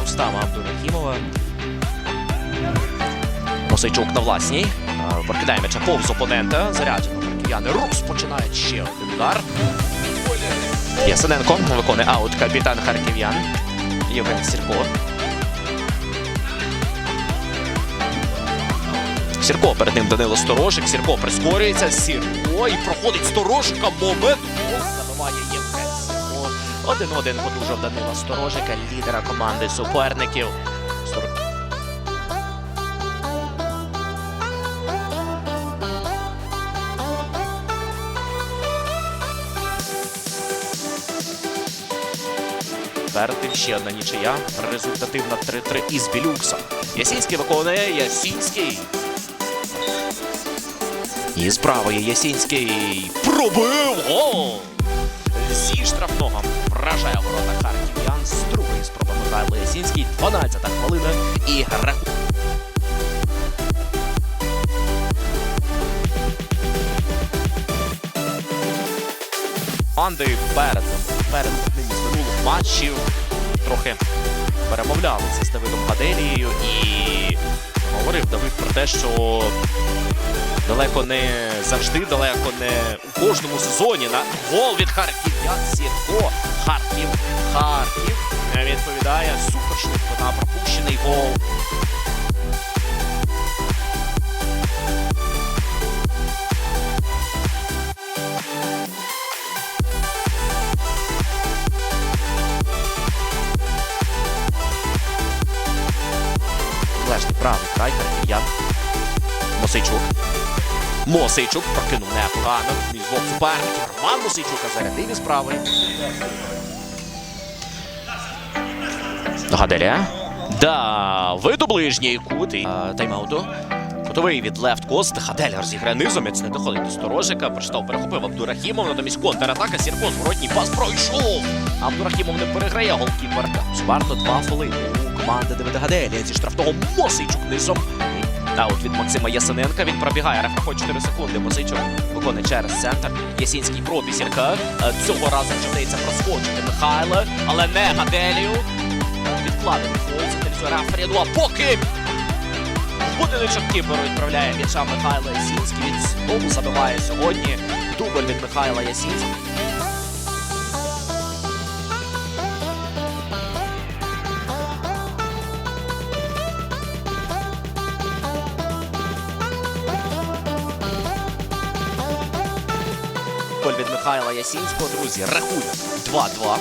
Рустама Абдурахімова. Мосейчук на власній. Прокидає м'яча повз опонента. Заряджено. Харків'яни розпочинають ще один удар. Ясененко виконує аут капітан харків'ян. Євген Сірко. Сірко перед ним Данило Сторожик. Сірко прискорюється. Сірко і проходить Сторожика. Момент. Забиває Сірко. Один-один подужав Данила Сторожика, лідера команди суперників. Тим ще одна нічия. Результативна 3-3 із Білюкса. Ясінський виконує Ясінський. І з правої Ясінський пробив гол! 17-та хвилина і рахунок. Команди перед перед одним із минулих матчів трохи перемовлялися з Давидом Гаделією і говорив Давид про те, що далеко не завжди, далеко не у кожному сезоні на гол від Харків'ян Сірко. Харків, Харків відповідає супер швидко на пропущений гол. Лежний правий край харків'ян. Мосейчук. Мосейчук прокинув непогано. Між двох суперників. Роман Мосейчука зарядив із правої. Гаделя. Да, виду ближній кут. І, а, Тайм-ауту. Кутовий від лефт кост. Хадель розіграє низом, м'яч не доходить до сторожика. Прочитав, перехопив Абдурахімов. Натомість контратака. Сірко зворотній пас пройшов. Абдурахімов не переграє голкіпер. Зварто два фоли у команди Давида Гаделія. Зі штрафного Мосейчук низом. І Аут від Максима Ясененка. Він пробігає. Проходить 4 секунди. Мосейчук виконує через центр. Ясінський пробі Сірка. Цього разу вдається проскочити Михайла, але не Гаделію. Відкладений фол. Сигналізує рефері. Ну а поки Будиночок кіперу відправляє м'яча Михайла Ясінський. Він знову забиває сьогодні. Дубль від Михайла Ясінського. Від Михайла Ясінського, друзі, рахунок 2-2.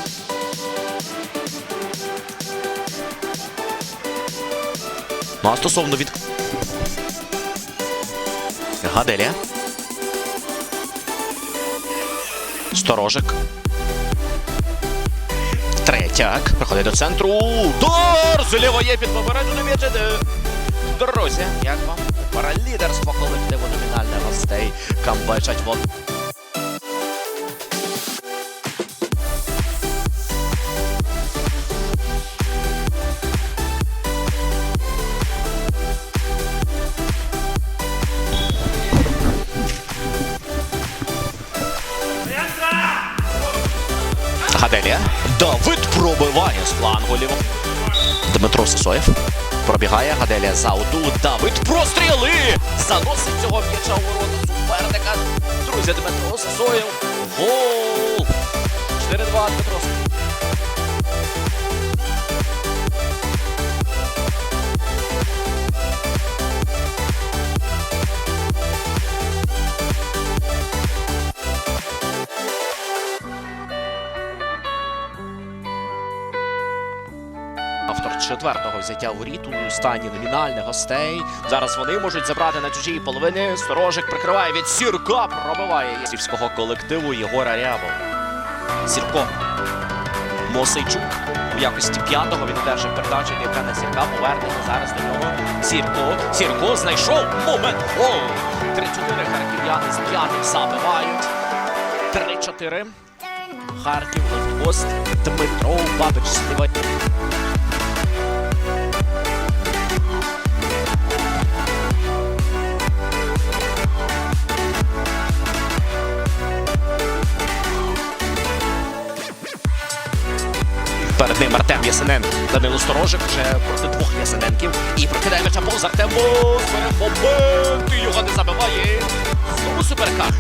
Ну а стосовно від Гаделія. Сторожик. Третяк. Приходить до центру. Удар! Зліва є під попередженим м'ячем. Друзі, як вам? Пара лідерство колективу номінальних гостей. Камбечать вон. Гаделія. Давид пробиває з флангу ліво. Дмитро Сосоєв. Пробігає Гаделія за ауту. Давид простріли! Заносить цього м'яча у ворота суперника. Друзі, Дмитро Сосоєв. Гол! 4-2 Дмитро Сосоєв. Четвертого взяття воріт у стані номінальних гостей. Зараз вони можуть забрати на чужій половини. Сторожик прикриває від Сірка. Пробиває сільського колективу Єгора Рябова. Сірко. Мосейчук. У якості п'ятого він одержав передачу від Євгена Сірка. Повернення зараз до нього. Сірко. Сірко знайшов момент. Гол. 3-4 харків'яни з п'ятих забивають. 3-4. Харків, Левкост, Дмитро Бабич зліва. Перед ним Артем Ясененко. Данило Сторожик вже проти двох Ясененків. І прокидає м'яча повз Артем Бос. Момент. Його не забиває. Знову суперкар.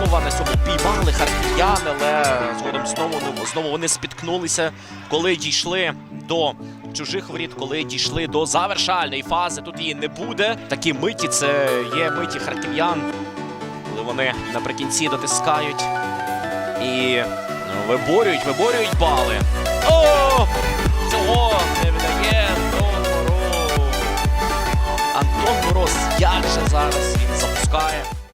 Мова на цьому піймали харків'яни, але згодом знову, знову вони спіткнулися, коли дійшли до чужих воріт, коли дійшли до завершальної фази. Тут її не буде. Такі миті це є миті харків'ян, коли вони наприкінці дотискають і ну, виборюють, виборюють бали. О! Цього не видає Антон Мороз. Антон Мороз, як же зараз він запускає.